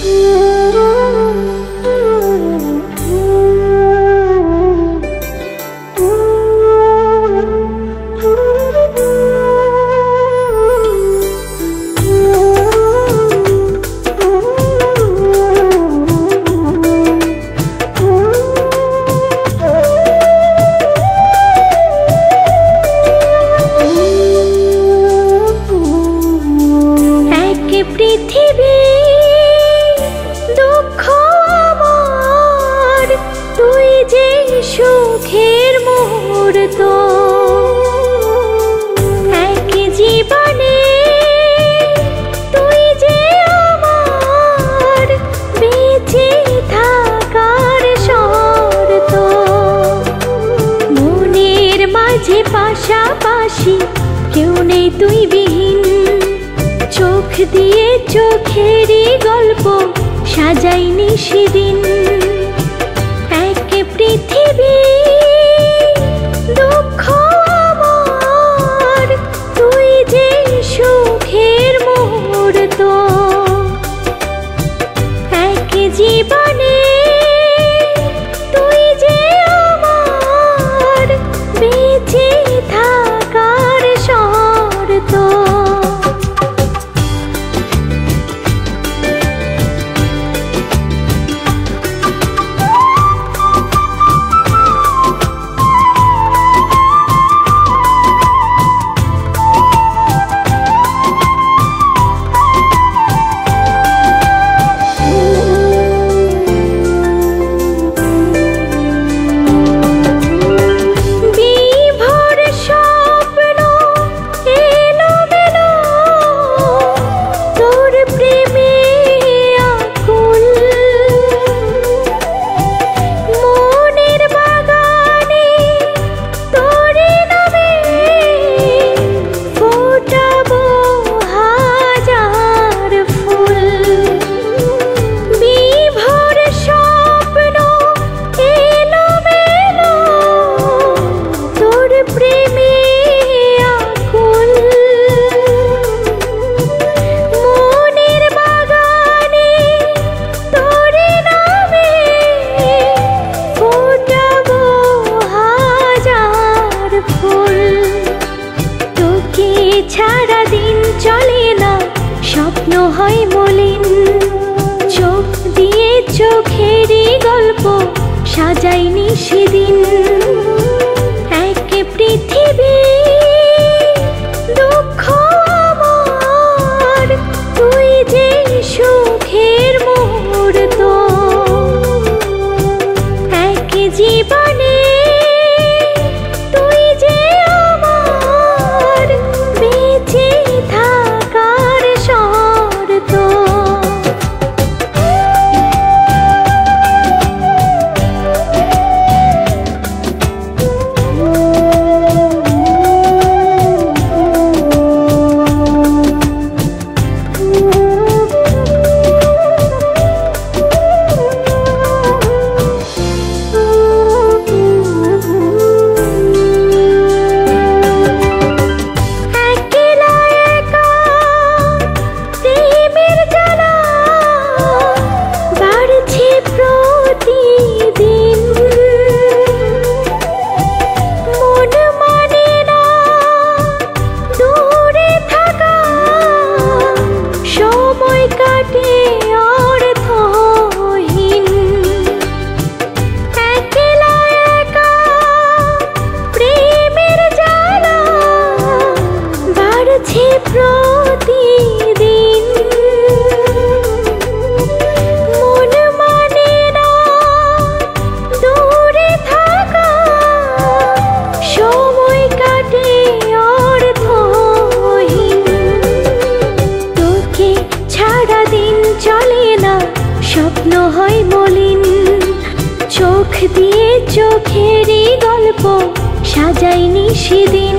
嗯。দিয়ে চোখেরই গল্প সাজাইনি সেদিন। এক পৃথিবী চলে না স্বপ্ন হয় মলিন। চোখ দিয়ে চোখেরই গল্প সাজাইনি সেদিন। চলে না স্বপ্ন হয় মলিন। চোখ দিয়ে চোখেরই গল্প সাজাইনি সেদিন।